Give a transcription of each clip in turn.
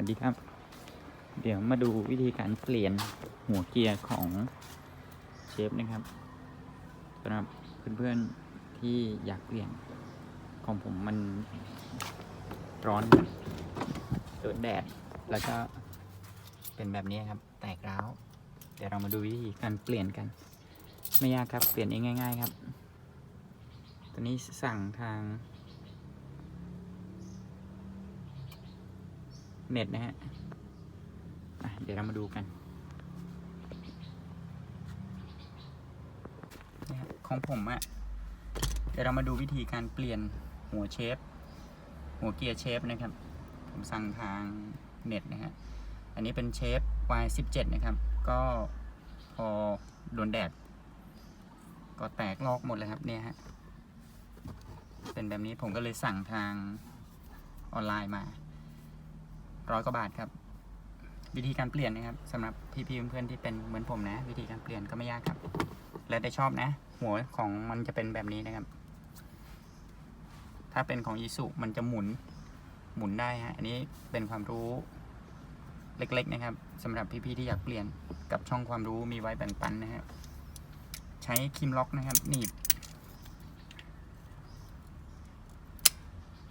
วัสดีครับ เดี๋ยวมาดูวิธีการเปลี่ยนหัวเกียร์ของเชฟนะครับสำหรับเพื่อนๆที่อยากเปลี่ยนของผมมันร้อนโดนแดด แล้วก็เป็นแบบนี้ครับ แตกร้าว เดี๋ยวเรามาดูวิธีการเปลี่ยนกัน ไม่ยากครับ เปลี่ยนเองง่าย ๆ ครับ ตัวนี้สั่งทาง เน็ตนะฮะเดี๋ยวเรามาดูกัน ของผมอะเดี๋ยวเรามาดูวิธีการเปลี่ยนหัวเชฟ หัวเกียร์เชฟนะครับ ผมสั่งทางเน็ตนะฮะ อันนี้เป็นเชฟ Y17 นะครับ ก็พอโดนแดด ก็แตกลอกหมดเลยครับเนี่ยฮะ เป็นแบบนี้ผมก็เลยสั่งทางออนไลน์มา ร้อยกว่าบาทครับ วิธีการเปลี่ยนนะครับสำหรับพี่ๆเพื่อนๆที่เป็นเหมือนผมนะ วิธีการเปลี่ยนก็ไม่ยากครับ แล้วแต่ชอบนะ หัวของมันจะเป็นแบบนี้นะครับ ถ้าเป็นของอีสุมันจะหมุนหมุนได้ฮะอันนี้เป็นความรู้เล็กๆนะครับสำหรับพี่ๆที่อยากเปลี่ยนกับช่องความรู้มีไว้แบ่งปันนะครับใช้คิมล็อกนะครับหนีบ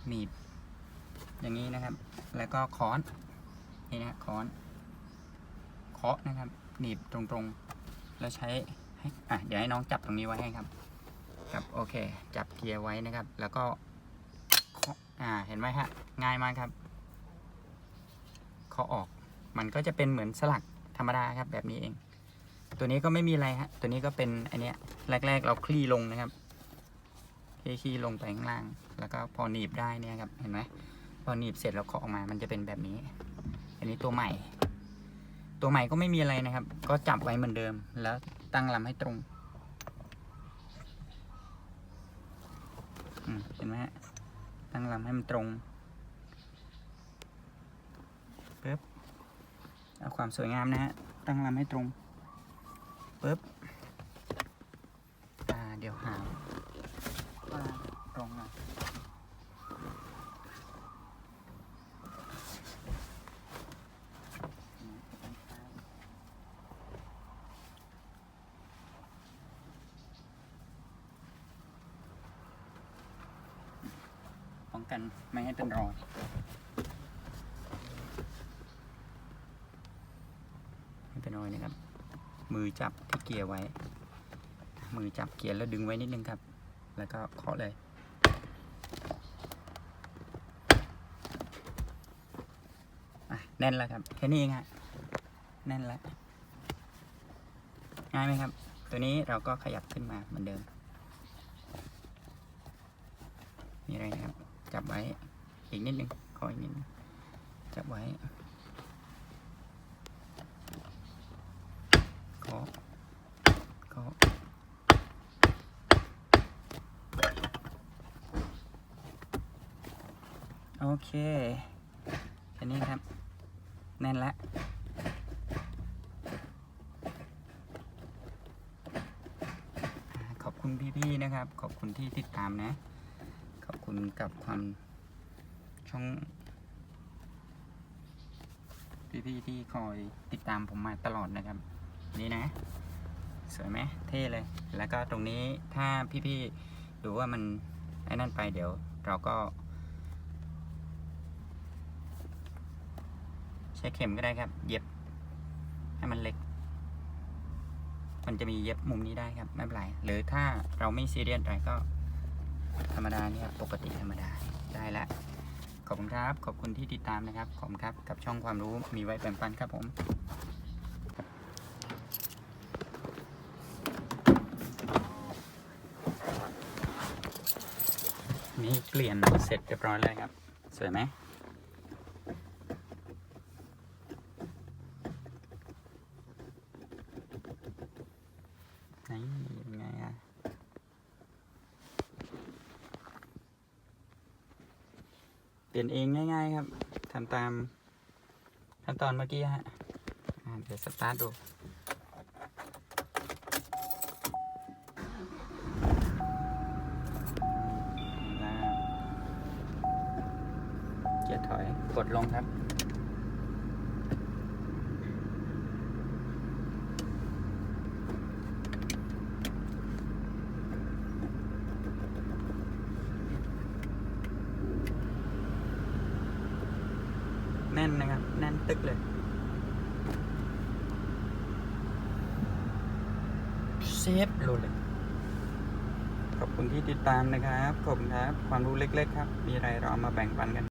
หนีบ อย่างนี้นะครับ แล้วก็ค้อนนี่นะค้อนเคาะนะครับหนีบตรงๆ แล้วใช้ให้อะเดี๋ยวให้น้องจับตรงนี้ไว้ให้ครับครับโอเค จับเกียร์ไว้นะครับ แล้วก็เคาะอ่าเห็นไหมฮะง่ายมากครับเคาะออกมันก็จะเป็นเหมือนสลักธรรมดาครับแบบนี้เอง ตัวนี้ก็ไม่มีอะไรฮะตัวนี้ก็เป็นอันเนี้ยแรก ๆ เราคลี่ลงนะครับคลี่ลงไปข้างล่าง แล้วก็พอหนีบได้เนี่ยครับเห็นไหม พอหนีบเสร็จแล้วเคาะออกมา มันจะเป็นแบบนี้ อันนี้ตัวใหม่ ตัวใหม่ก็ไม่มีอะไรนะครับ ก็จับไว้เหมือนเดิม แล้วตั้งลำให้ตรงอืมเห็นไหมฮะ ตั้งลำให้มันตรงปึ๊บเอาความสวยงามนะฮะ ตั้งลำให้ตรงปึ๊บอ่าเดี๋ยวหาว่าตรงหน่อย ป้อง กันไม่ให้เป็นรอยไม่เป็นรอยนะครับ มือจับที่เกียร์ไว้ มือจับเกียร์แล้วดึงไว้นิดนึงครับ แล้วก็เคาะเลยแน่นแล้วครับแค่นี้เองฮะแน่นแล้วง่ายไหมครับ ตัวนี้เราก็ขยับขึ้นมาเหมือนเดิมมีอะไรนะครับ จับไว้ อีกนิดนึงขออีกนิดนึงจับไว้เคาะเคาะโอเคแค่นี้ครับ แน่นแล้วขอบคุณพี่ๆนะครับ ขอบคุณที่ติดตามนะ คุณกับความช่องพี่ๆที่คอยติดตามผมมาตลอดนะครับ นี่นะ สวยไหมเท่เลย แล้วก็ตรงนี้ถ้าพี่ๆดูว่ามันไอ้นั่นไปเดี๋ยว เราก็ ใช้เข็มก็ได้ครับ เย็บ ให้มันเล็ก มันจะมีเย็บมุมนี้ได้ครับ ไม่เป็นไร หรือถ้าเราไม่ซีเรียสอะไรก็ ธรรมดาเนี่ยปกติธรรมดาได้แล้วขอบคุณครับ ขอบคุณที่ติดตามนะครับ ขอบคุณครับ กับช่องความรู้มีไว้แบ่งปันครับผมนี่เปลี่ยนเสร็จเรียบร้อยแล้วครับ สวยไหมนี่เป็นไงอะ เป ลี่ยนเองง่าย ๆ ครับทำตามขั้นตอนเมื่อกี้ฮะเดี๋ยวสตาร์ทดูแล้วเกียร์ถอยกดลงครับ น่นนะครับ แน่นตึกเลย เซฟโหลดเลย ขอบคุณที่ติดตามนะครับ ขอบคุณครับ ความรู้เล็ก ๆ ครับ มีอะไรเราเอามาแบ่งปันกัน